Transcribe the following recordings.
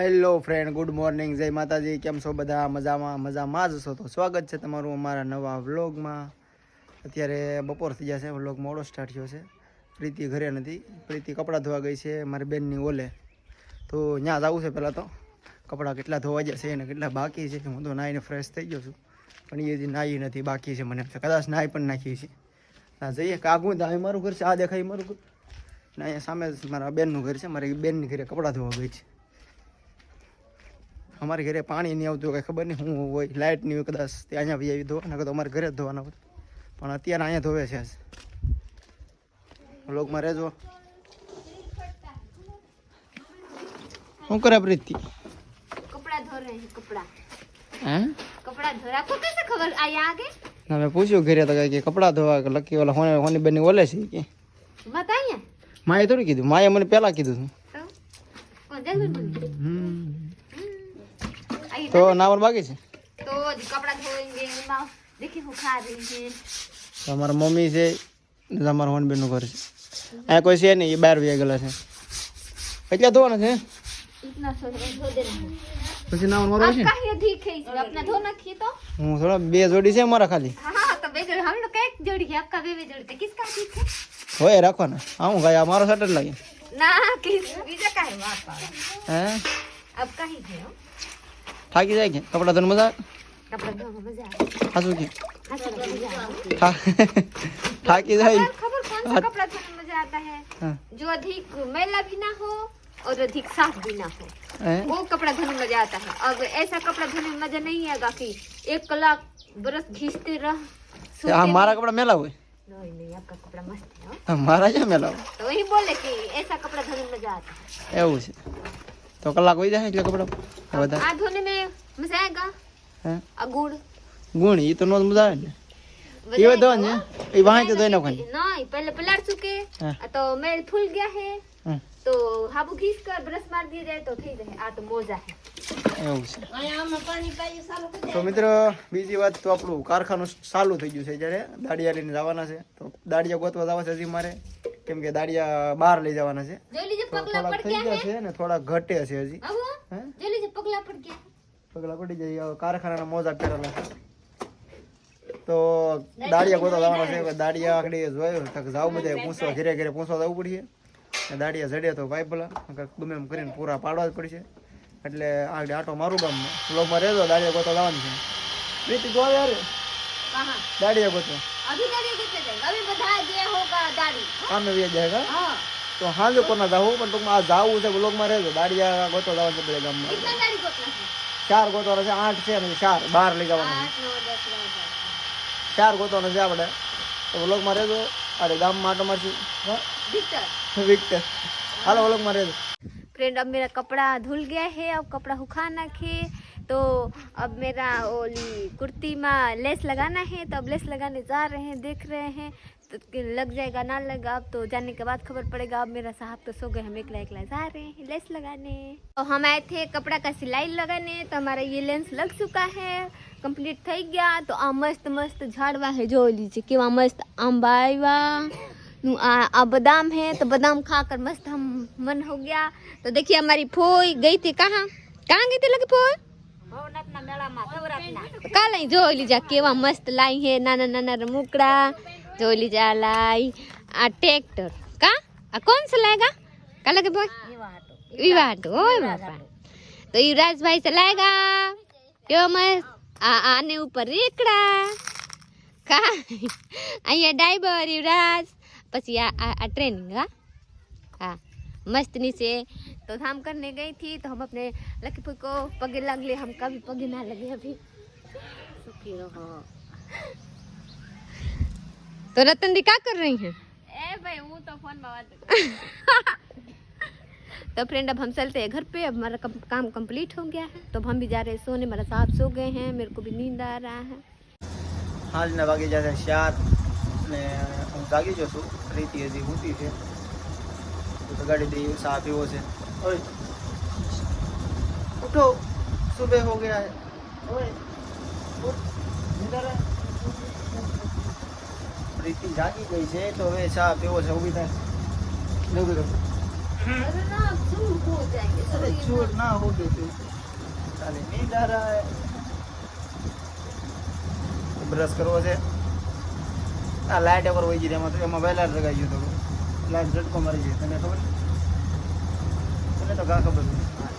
Hello friend good morning જય માતાજી. કેમ છો બધા? મજામાં મજામાં જ છો તો સ્વાગત છે તમારું અમારા નવા વ્લોગમાં. અત્યારે બપોર થઈ જશે વ્લોગ મોડો સ્ટાર્ટ થયો છે. પ્રીતિ ઘરે નથી. પ્રીતિ કપડાં ધોવા ગઈ છે, મારી બેનની ઓલે. તો ત્યાં જવું છે પહેલાં તો. કપડાં કેટલા ધોવા જશે અને કેટલા બાકી છે, હું તો નાહીને ફ્રેશ થઈ ગયો છું. પણ એ હજી નાહી નથી, બાકી છે મને. કદાચ નાહી પણ નાખી છે ના, જઈએ. કાગું તો મારું ઘર છે, આ દેખાય મારું ઘર. ને અહીંયા સામે જ મારા બેનનું ઘર છે, મારી બેનની ઘરે કપડાં ધોવા ગઈ છે. અમારે ઘરે પાણી નહીં આવતું કાંઈ ખબર નહીં હું હોય લાઇટ નહીં હોય કદાચ તે અહીંયા ભાઈ આવી ધોવાના તો અમારે ઘરે જ ધોવાના હોય. પણ અત્યારે અહીંયા ધોવે છે લોકમાં રહેજો. શું કરે પ્રીતિ? કપડા હે કપડા. પૂછ્યું ઘરે તો કે કપડા ધોવા કે લકી ઓલા હોની બેની ઓલે છે કે. બતાયા માએ થોડું કીધું માએ મને પહેલા કીધું હતું. તો નાવર બાકી છે? તો કપડા ધોઈને એમાં. દેખી હું ખા રહી છે. તમારા મમ્મી છે તમારા હોનબેનનું ઘર છે. અહીંયા કોઈ છે નહીં એ બહાર વ્યા ગયેલા છે. કેટલા ધોવાના છે પછી નાવન મારો છે હું થોડા બે જોડી છે મારા ખાલી. હોય રાખવાના. હું ગાય મારો સટ જ લાગે. ના બીજા કાંઈ વાત હે? અબ કાંઈ છે हो। થાકી જાય કે કપડા ધોને મજા कपड़ा धोने मजा आता હાસું કે है हाँ, चलो, मजा आता है। થા- થાકી જાય खबर कौन सा कपड़ा धोने में मजा आता है હા जो अधिक मैला भी ना हो और अधिक साफ भी ना हो હે वो कपड़ा धोने में मजा आता है अब ऐसा कपड़ा धोने में मजा नहीं आएगा कि एक कलाक बरस घींचते रह सूखे આ भी- મારા કપડા મેલા હોય नहीं नहीं आपका कपड़ा मस्त है हो। આ મારા ક્યાં મેલા હોય तो वही बोले कि ऐसा कपड़ा धोने में मजा आता है એવું છે તો કલાક હોય જાય એટલે કપડા વધારે आ धोने में ગુણ. ગુણ ઈ તો નો મજા આવે ને. ઈ વધો ને? ઈ વાહે તો દોઈ નાખવાની. ના પહેલે પલાળ ચૂકે આ તો મેલ ફૂલ ગયા હે. તો હાબુ ઘીસ કર બ્રશ માર દી જાય તો થઈ જાય. આ તો મોજા હે. તો મિત્રો બીજી વાત તો આપણું કારખાનું ચાલુ થઈ ગયું છે જ્યારે દાડિયા લઈને જવાના છે. તો દાડિયા ગોતવા જવા છે હજી મારે. કેમ કે દાડિયા બહાર લઈ જવાના છે. થોડા ને થોડા ઘટે છે હજી. પગલા પડ ગયા પગલા પડી જાય કારખાના મોજા પહેરેલા તો દાડિયા ગોતા જવાના છે દાડિયા આખડી જોયું તક જાવ બધા પૂછવા ઘરે ઘરે પૂછવા જવું પડશે. દાડિયા જડે તો ભાઈ ભલા ગમે એમ કરીને પૂરા પાડવા જ પડશે. એટલે આગળ આટો મારું ગામ બ્લોગમાં રહેજો દાડિયા ગોતા જવાનું છે. પ્રીતિ જો યાર. દાડિયા ગોતો. અભી દાડિયા જાય. હા તો હાજો કોના જાવ પણ ટૂંકમાં આ જાવું છે બ્લોગમાં રહેજો. દાડિયા ગોતો લાવવાનું છે બધા ગામમાં. कितना दाढ़ी कोतना है ચાર ગોતવાના છે આઠ છે અને ચાર બાર લઈ જવાના છે आठ नौ दस ग्यारह ચાર ગોતવાના છે આપણે તો વ્લોગમાં રહેજો અરે ગામમાં આટો મારશું હા भीतर વિક્ટર હાલો વ્લોગમાં રહેજો फ्रेंड अब मेरा कपड़ा धुल गया है अब कपड़ा सुखाना है तो अब मेरा ओली कुर्ती में लेस लगाना है तो अब लेस लगाने जा रहे हैं देख रहे हैं तो कि लग जाएगा ना लगा अब तो जाने के बाद खबर पड़ेगा अब मेरा साहब तो सो गए हम एकला एकला जा रहे हैं लेस लगाने तो हम आए थे कपड़ा का सिलाई लगाने तो हमारा ये लेंस लग चुका है कंप्लीट થઈ ગયા તો આ મસ્ત મસ્ત ઝાડવા है જો लीजिए કેવા મસ્ત આંબા આવ્યા નું आ, आ बादाम है तो बादाम खाकर मस्त हम मन हो गया तो देखिए हमारी फोई गई थी कहाँ कहाँ गई थी लगी फोई કાલે જો લીજા કેવા મસ્ત લાઈ હે નાના નાના રમકડા જો લીજા લાઈ આ ટ્રેક્ટર કા આ કોણ सा लाएगा का लगे बोल विवाह तो ओए बापा तो युवराज भाई चलाएगा क्यों मस्त आ आने ऊपर रेकड़ा का અહીંયા ડાઈબર યુવરાજ પછી આ આ આ ટ્રેનિંગ હા हाँ मस्त नीचे तो धाम करने गई थी तो हम अपने लकीपुर को पगे लग लिए हम कभी पगे ना लगे अभी सुखी रहो तो रतन दी क्या कर रही हैं ए भाई वो तो फोन में बात तो फ्रेंड अब हम चलते हैं घर पे अब हमारा कम, काम कंप्लीट हो गया है तो अब हम भी जा रहे हैं सोने मेरा साहब सो गए हैं मेरे को भी नींद आ रहा है હાલના વાગી જશે ચાર ને હું જાગી ગયો છું પ્રીતિ હજી ઊંઘી છે તો ગાડી દઈ ચા પીવો છે ઓય ઉઠો સુબહ હો ગયા હે ઓય ઉઠ નીંદર હે? પ્રીતિ જાગી ગઈ છે તો હવે ચા પીવો છે ઊભી થાય ને ઊભી રહો अरे ना चूर हो जाएंगे अरे शरीर चूर ना हो गए थे साले नींद आ रहा है બ્રશ કરવો છે આ લાઇટ ઉપર વહી ગઈ એમાં તો એમાં વહેલા લગાવી ગયો તો લાઇટ ઝટકો મારી ગઈ તને ખબર તને તો ઘા ખબર હે ચાલ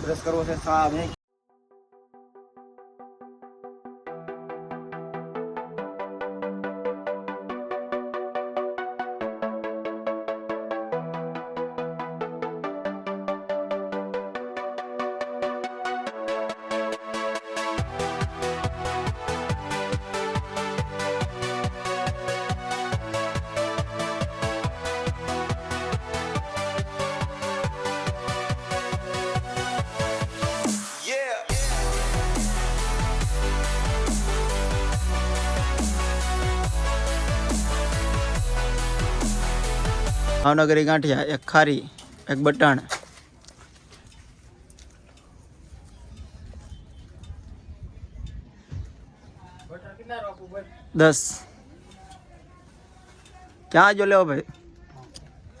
બ્રશ કરવો છે સાહેબ ભાવનગરી ગાંઠિયા, એક ખારી, એક બટાણ. દસ. ક્યાં જો લેવો ભાઈ?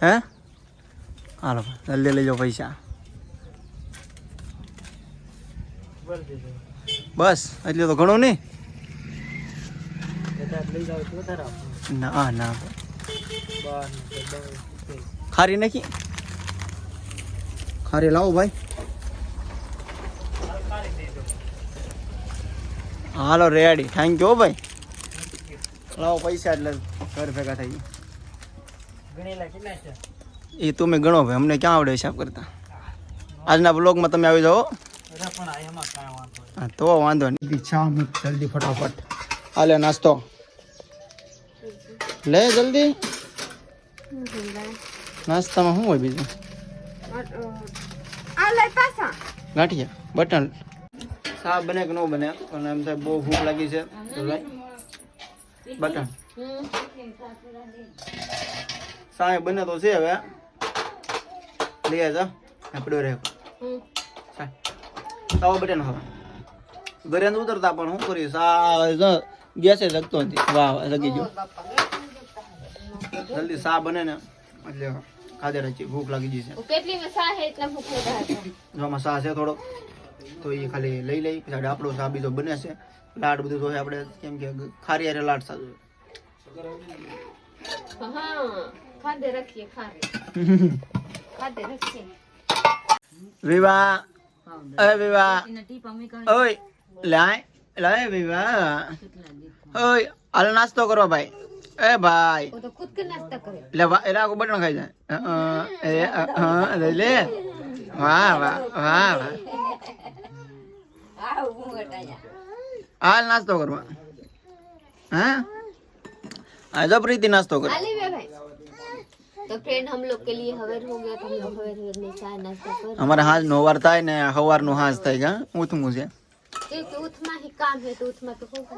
હે? હાલો, જલ્દી લઈ જાઓ પૈસા. બસ, એટલે તો ઘણું નહીં. ના ના. ખારી નાખી. ખારી લાવો ભાઈ. હાલો રેડી થેન્ક યુ ભાઈ. લાવો પૈસા એટલે ઘર ભેગા થઈ એ તમે ગણો ભાઈ અમને ક્યાં આવડે હિસાબ કરતા? આજના બ્લોગમાં તમે આવી જાઓ હા. તો વાંધો નહીં. જલ્દી ફટાફટ. હાલે નાસ્તો. લે જલ્દી. નાસ્તામાં શું હોય બીજું? ગાંઠિયા બટન સા બને કે ન બને પણ એમ થાય બહુ ભૂખ લાગી છે. તો લાઈ બટન સાંય બને તો છે હવે. લઈ આવજો આપડો રહે. સાવ બટન હવે. ઘરે ઉતરતા પણ શું કર્યું સા ગેસે લગતો નથી. વાહ લગી ગયો. જલ્દી સા બને ને એટલે ખાધે રહી ભૂખ લાગી જશે. કેટલી સા હે એટલે ભૂખ લાગે જોમાં સા છે થોડો તો એ ખાલી લઈ લઈ પછી આપણો સા બીજો બને છે. લાડ બધું જોઈએ આપણે કેમ કે ખારી હારે લાડ સા જોઈએ ખાધે રાખીએ ઓય લાય લાય વિવાહ. ઓય હાલ નાસ્તો કરો ભાઈ. એ ભાઈ એટલે ખુદ કે બટણ ખાઈ જાય હા લે લે વાહ વાહ વાહ વાહ હાલ નાસ્તો કરવા હા આજો પ્રીતિ નાસ્તો કરે તો ફ્રેન્ડ હમ લોગ કે લિયે હવેર હો ગયા તો હમ લોગ હવેર હવેર મે નાસ્તો કર હમારા હાજ નો વાર થાય ને હવારનું હાજ થાય ગા ઊઠ મુજે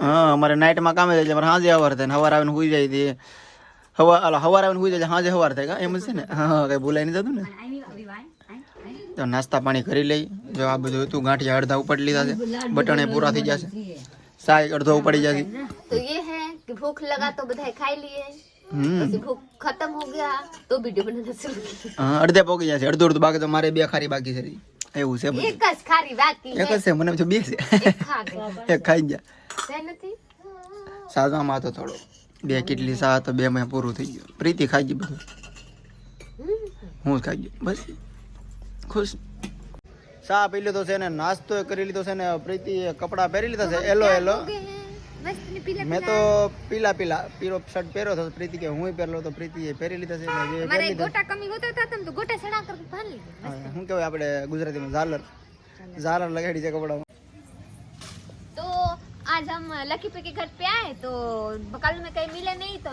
હા અમારે નાઇટમાં કામે જાય છે અમારે સાંજે હવાર થાય ને હવાર આવીને સુઈ જાય છે હવા હવાર આવીને સુઈ જાય હાજે હવાર થાય એમ છે ને? હા કઈ ભૂલાઈ નહીં જતું ને? તો નાસ્તા પાણી કરી લઈ. જો આ બધું હતું ગાંઠિયા અડધા ઉપાડી લીધા છે. બટાણે પૂરા થઈ જશે શાક અડધો ઉપાડી જશે તો એ હે કે ભૂખ લગા તો બધા ખાઈ લીએ. ખતમ હો ગયા તો વિડિયો બનાના શુरू અડધે પોગી જશે અડધું અડધું બાકી તો મારે બે ખારી બાકી છે. એવું છે એક જ ખારી બાકી એક જ છે મને જો બે છે. એક ખાઈ ગયા. નથી? હતો થોડો. બે કેટલી સા તો બે માં પૂરું થઈ ગયું. પ્રીતિ ખાઈ ગઈ બધું હું ખાઈ ગયો. બસ. ખુશ. સા પી લીધો છે ને નાસ્તો કરી લીધો છે ને પ્રીતિ કપડાં પહેરી લીધા છે. એલો એલો हो गए हैं मस्त ने पीला મેં તો પીલા પીલા પીરો શર્ટ પહેર્યો હતો પ્રીતિ કે હું પહેરલો તો પ્રીતિ એ પહેરી લીધા છે ને જે हमारे પહેરી લીધા गोटा कमी होता था तुम तो गोटा सड़ा कर पहन लीजिए હા, શું કહેવાય આપણે ગુજરાતીમાં ઝાલર ઝાલર લગાડી છે કપડામાં तो आज हम लकी पे के घर पे आए तो बकाल में कहीं मिले नहीं तो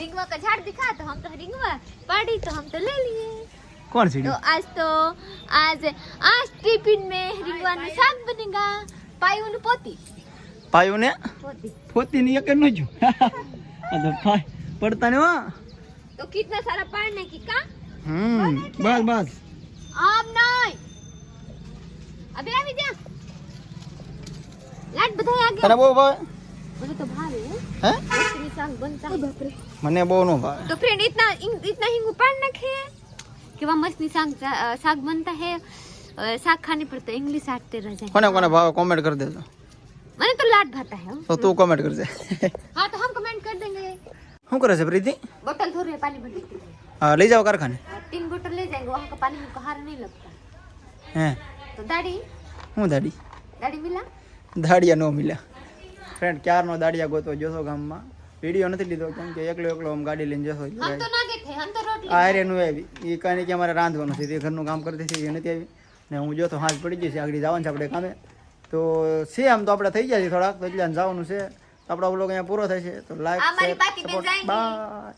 रिंगवा का झाड़ दिखा तो हम तो रिंगवा पड़ी तो हम तो ले लिए કોણ तो સીડી आज तो आज आज टिफिन में रिंगवा ने साग बनेगा पाई उन पोती પાયો ને પોતી. ની એક નો જો અરે ભાઈ પડતા ને વા તો કિતના સારા પાડ ને કા? હમ બસ બસ. આમ નહીં. અબે આવી જા. લાટ બધા આગે અરે બહુ ભાઈ મને તો ભાવે. હે? ઉતરી સાંગ બનતા. બાપરે. મને બહુ નો ભાવે. તો ફ્રેન્ડ ઇતના ઇતના હિંગ ઉપાડ નાખે. કેવા મસ્તની સાંગ સાગ બનતા હે. સાગ ખાને પડતા ઇંગ્લિશ આટતે રજા. કોને કોને ભાવે? કોમેન્ટ કરી દેજો. लाट भाता है તો તું કોમેન્ટ કરજે हाँ तो हम कमेंट कर देंगे શું કરે છે પ્રીતિ बोतल धो रहे हैं पानी भरने के लिए હા લઈ જાઓ કારખાને हाँ, तीन बोतल ले जाएंगे वहाँ का पानी में कहार नहीं लगता હે तो दाढ़ी હું દાડી दाढ़ी मिला દાડિયા ન મિલ્યા ફ્રેન્ડ ક્યારનો દાડિયા ગોતો જોશો ગામમાં વિડીયો નથી લીધો કેમ કે એકલો એકલો આમ ગાડી લઈને જશો हम तो ना गए थे हम तो रोड આ એરિયાનું આવી એ કાંઈ કે અમારે રાંધવાનું છે તે ઘરનું કામ કરતી હતી એ નથી આવી ને હું જોતો હાથ પડી જશે આગળ જવાનું છે આપણે કામે તો છે આમ તો આપણે થઈ ગયા છે થોડાક તો એટલે જવાનું છે. તો આપણો બ્લોગ અહીંયા પૂરો થાય છે. તો લાઈક. બાય